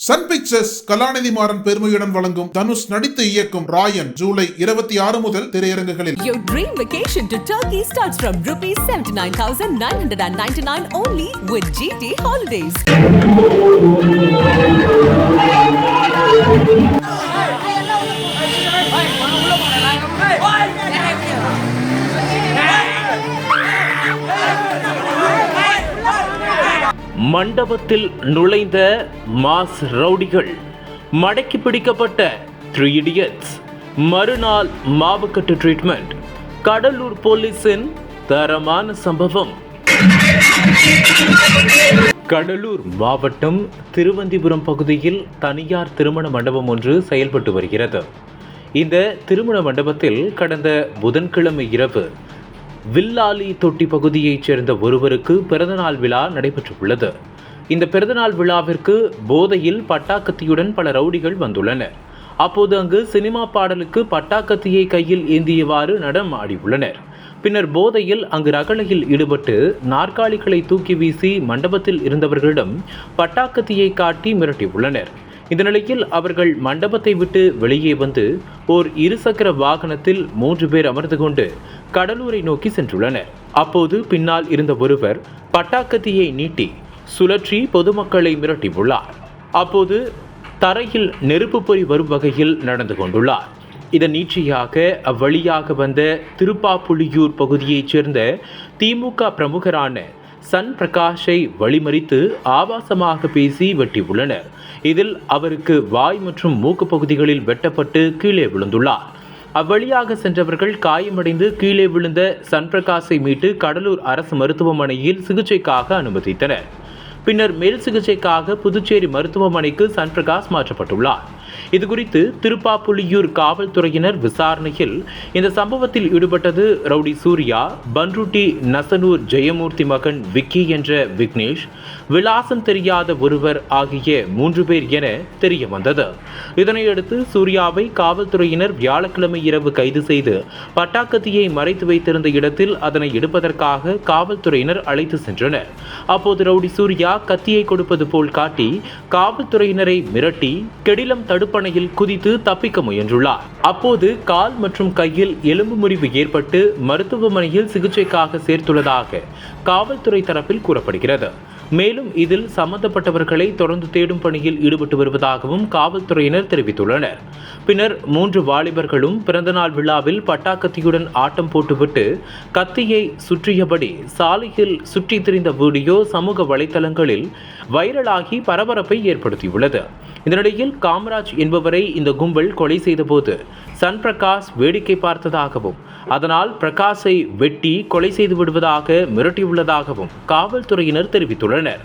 Sun pictures கலாநிதி மாறன் பெருமையுடன் வழங்கும் தனுஷ் நடித்து இயக்கும் ராயன் ஜூலை இருபத்தி ஆறு முதல் திரையரங்குகளில் Your dream vacation to Turkey starts from rupees 79,999 only with GT Holidays. மண்டபத்தில் நுழைந்த மாஸ் ரவுடிகள் மடக்கி பிடிக்கப்பட்ட த்ரீ இடியட்ஸ் மறுநாள் மாவுக்கட்டு ட்ரீட்மெண்ட் கடலூர் போலீஸின் தரமான சம்பவம். கடலூர் மாவட்டம் திருவந்திபுரம் பகுதியில் தனியார் திருமண மண்டபம் ஒன்று செயல்பட்டு வருகிறது. இந்த திருமண மண்டபத்தில் கடந்த புதன்கிழமை இரவு வில்லாலி தொட்டி பகுதியைச் சேர்ந்த ஒருவருக்கு பிறந்தநாள் விழா நடைபெற்றுள்ளது. இந்த பிறந்தநாள் விழாவிற்கு போதையில் பட்டாக்கத்தியுடன் பல ரவுடிகள் வந்துள்ளனர். அப்போது அங்கு சினிமா பாடலுக்கு பட்டாக்கத்தியை கையில் ஏந்தியவாறு நடனம் ஆடியுள்ளனர். பின்னர் போதையில் அங்கு ரகளையில் ஈடுபட்டு நாற்காலிகளை தூக்கி வீசி மண்டபத்தில் இருந்தவர்களிடம் பட்டாக்கத்தியை காட்டி மிரட்டியுள்ளனர். இந்த நிலையில் அவர்கள் மண்டபத்தை விட்டு வெளியே வந்து ஓர் இருசக்கர வாகனத்தில் மூன்று பேர் அமர்ந்து கொண்டு கடலூரை நோக்கி சென்றுள்ளனர். அப்போது பின்னால் இருந்த ஒருவர் பட்டாக்கத்தியை நீட்டி சுழற்றி பொதுமக்களை மிரட்டியுள்ளார். அப்போது தரையில் நெருப்பு பொறி வரும் வகையில் நடந்து கொண்டுள்ளார். இதன் நீட்சியாக அவ்வழியாக வந்த திருப்பாப்புலியூர் பகுதியைச் சேர்ந்த திமுக பிரமுகரான சன் பிரகாஷை வழிமறித்து ஆபாசமாக பேசி வெட்டியுள்ளனர் இதில் அவருக்கு வாய் மற்றும் மூக்கு பகுதிகளில் வெட்டப்பட்டு கீழே விழுந்துள்ளார். அவ்வழியாக சென்றவர்கள் காயமடைந்து கீழே விழுந்த சன்பிரகாஷை மீட்டு கடலூர் அரசு மருத்துவமனையில் சிகிச்சைக்காக அனுமதித்தனர். பின்னர் மேல் சிகிச்சைக்காக புதுச்சேரி மருத்துவமனைக்கு சன்பிரகாஷ் மாற்றப்பட்டுள்ளார். இதுகுறித்து திருப்பாப்புலியூர் காவல்துறையினர் விசாரணையில் இந்த சம்பவத்தில் ஈடுபட்டது ரவுடி சூர்யா பன்ருட்டி நசனூர் ஜெயமூர்த்தி மகன் விக்கி என்ற விக்னேஷ் விலாசம் தெரியாத ஒருவர் ஆகிய மூன்று பேர் என தெரிய வந்தது இதனையடுத்து சூர்யாவை காவல்துறையினர் வியாழக்கிழமை இரவு கைது செய்து பட்டாக்கத்தியை மறைத்து வைத்திருந்த இடத்தில் அதனை எடுப்பதற்காக காவல்துறையினர் அழைத்து சென்றனர். அப்போது ரவுடி சூர்யா கத்தியை கொடுப்பது போல் காட்டி காவல்துறையினரை மிரட்டி கெடிலம் தடு தடுப்பணையில் குதித்து தப்பிக்க முயன்றுள்ளார். அப்போது கால் மற்றும் கையில் எலும்பு முறிவு ஏற்பட்டு மருத்துவமனையில் சிகிச்சைக்காக சேர்த்துள்ளதாக காவல்துறை தரப்பில் கூறப்படுகிறது. மேலும் இதில் சம்பந்தப்பட்டவர்களை தொடர்ந்து தேடும் பணியில் ஈடுபட்டு வருவதாகவும் காவல்துறையினர் தெரிவித்துள்ளனர். பின்னர் மூன்று வாலிபர்களும் பிறந்தநாள் விழாவில் பட்டாக்கத்தியுடன் ஆட்டம் போட்டுவிட்டு கத்தியை சுற்றியபடி சாலையில் சுற்றித் திரிந்த வீடியோ சமூக வலைதளங்களில் வைரலாகி பரபரப்பை ஏற்படுத்தியுள்ளது. இதனிடையில் காமராஜ் என்பவரை இந்த கும்பல் கொலை செய்தபோது சன் பிரகாஷ் வேடிக்கை பார்த்ததாகவும் அதனால் பிரகாஷை வெட்டி கொலை செய்து விடுவதாக மிரட்டியுள்ளதாகவும் காவல்துறையினர் தெரிவித்துள்ளனர்.